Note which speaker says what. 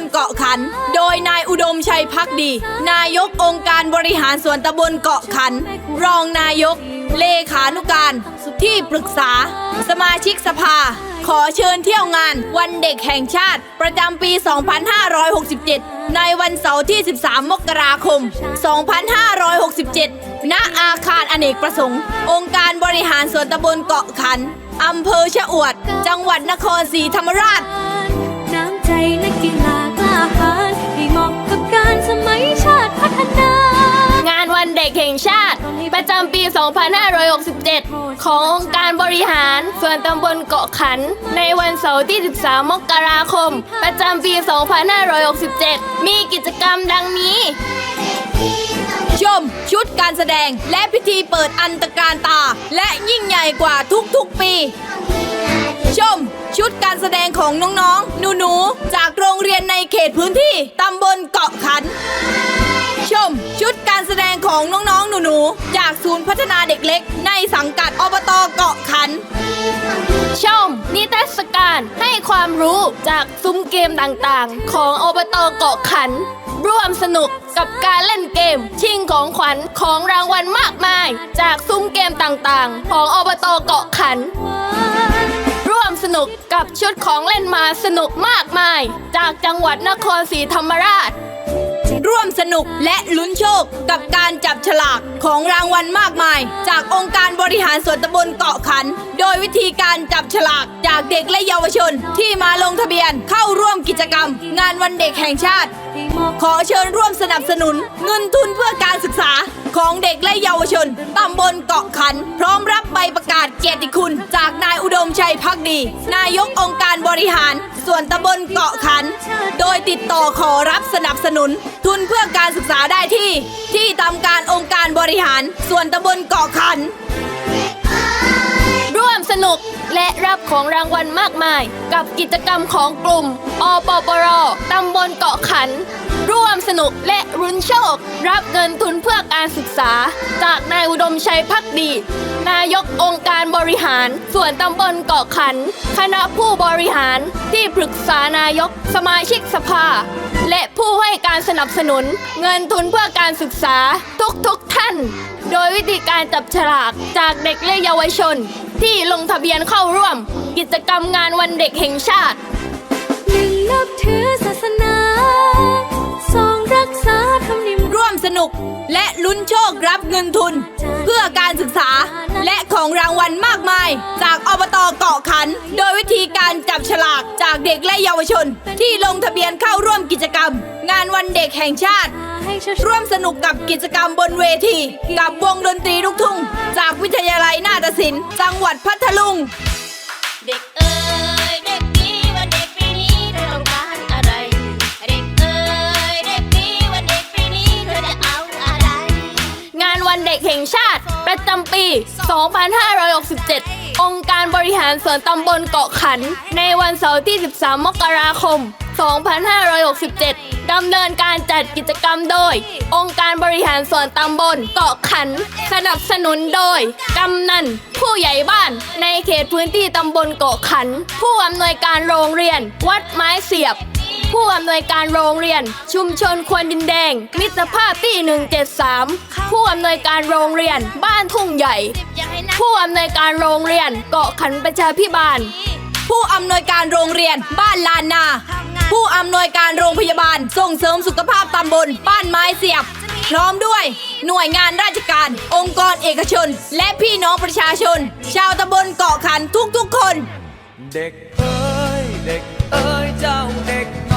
Speaker 1: ลเกาะขัน โดยนายอุดมชัยพักดี นายกองค์การบริหารส่วนตำบลเกาะขัน รองนายก เลขานุการที่ปรึกษา สมาชิกสภา ขอเชิญเที่ยวงานวันเด็กแห่งชาติ ประจำปี 2567 ในวันเสาร์ที่ 13 มกราคม 2567 ณ อาคารอเนกประสงค์ องค์การบริหารส่วนตำบลเกาะขันอำเภอชะอวด จังหวัดนครศรีธรรมราช
Speaker 2: ใจนักกีฬากล้าหาญให้เหมาะกับการสมัยชาติพัฒนา
Speaker 3: งานวันเด็กแห่งชาติ ประจำปี 2567 ขององค์การบริหาร ส่วนตำบลเกาะขัน ในวันเสาร์ที่ 13 มกราคม ประจำปี 2567 มีกิจกรรมดังนี้
Speaker 1: ชม ชุดการแสดงและพิธีเปิดอันตรการตา และยิ่งใหญ่กว่าทุกๆปี ชม ชุดการแสดงของน้องๆ หนูๆ จากโรงเรียนในเขตพื้นที่ตำบลเกาะขัน ชมชุดการแสดงของน้องๆ หนูๆ จากศูนย์พัฒนาเด็กเล็ก ในสังกัดอบตเกาะขัน
Speaker 3: ชมนิทรรศการให้ความรู้จากซุ้มเกมต่างๆ ของอบตเกาะขัน ร่วมสนุกกับการเล่นเกม ชิงของขวัญของรางวัลมากมาย จากซุ้มเกมต่างๆ ของอบตเกาะขัน นุกกับชุดของเล่นมาสนุกมากมาย จากจังหวัดนครศรีธรรมราช
Speaker 1: ร่วมสนุกและลุ้นโชคกับการจับฉลากของรางวัลมากมาย จากองค์การบริหารส่วนตำบลเกาะขัน โดยวิธีการจับฉลากจากเด็กและเยาวชนที่มาลงทะเบียนเข้าร่วมกิจกรรม งานวันเด็กแห่งชาติ ขอเชิญร่วมสนับสนุนเงินทุนเพื่อการศึกษา ของเด็กและเยาวชนตำบลเกาะขัน พร้อมรับใบประกาศเกียรติคุณ จากนายอุดมชัยพักดี นายกองค์การบริหาร ส่วนตำบลเกาะขัน โดยติดต่อขอรับสนับสนุน ทุนเพื่อการศึกษาได้ที่ ที่ทำการองค์การบริหาร ส่วนตำบลเกาะขัน
Speaker 3: ร่วมสนุกและรับของรางวัลมากมาย กับกิจกรรมของกลุ่มอปปรตำบลเกาะขัน ร่วมสนุกและรุนโชค รับเงินทุนเพื่อการศึกษา จากนายอุดมชัยพักดี นายกองค์การบริหาร ส่วนตำบลเกาะขัน คณะผู้บริหารที่ปรึกษานายกสมาชิกสภา และผู้ให้การสนับสนุน เงินทุนเพื่อการศึกษาทุกๆทท่าน โดยวิธีการจับฉลากจากเด็กและเยาวชน ที่ลงทะเบียนเข้าร่วม กิจกรรมงานวันเด็กแห่งชาติ
Speaker 2: หนึ่งนับถือศาสนา สองรักษาธรรมนียม
Speaker 1: ร่วมสนุกและลุ้นโชครับเงินทุน เพื่อการศึกษาและของรางวัลมากมาย จากอบตเกาะขัน โดยวิธีการจับฉลากจากเด็กและเยาวชน ที่ลงทะเบียนเข้าร่วมกิจกรรม งานวันเด็กแห่งชาติ ร่วมสนุกกับกิจกรรมบนเวที กับวงดนตรีลูกทุ่ง จากวิทยาลัยนาฏศิลป์จังหวัดพัทลุง
Speaker 3: เด็กเอ๋ย งชาติ ประจำปี 2567 องค์การบริหารส่วนตำบลเกาะขัน ในวันเสาร์ที่ 13 มกราคม 2567 ดำเนินการจัดกิจกรรมโดย องค์การบริหารส่วนตำบลเกาะขัน สนับสนุนโดย กำนัน ผู้ใหญ่บ้าน ในเขตพื้นที่ตำบลเกาะขัน ผู้อำนวยการโรงเรียน วัดไม้เสียบ ผู้อำนวยการโรงเรียน ชุมชนควนดินแดง มิตรภาพที่ 173 ผู้อำนวยการโรงเรียน บ้านทุ่งใหญ่ ผู้อำนวยการโรงเรียน เกาะขันประชาพิบาล
Speaker 1: ผู้อำนวยการโรงเรียน บ้านลานนา ผู้อำนวยการโรงพยาบาล ส่งเสริมสุขภาพตำบล บ้านไม้เสียบ พร้อมด้วย หน่วยงานราชการ องค์กรเอกชน และพี่น้องประชาชน ชาวตำบลเกาะขันทุกๆคน
Speaker 4: เด็กเอ้ย เด็กเอ้ย เจ้าเด็ก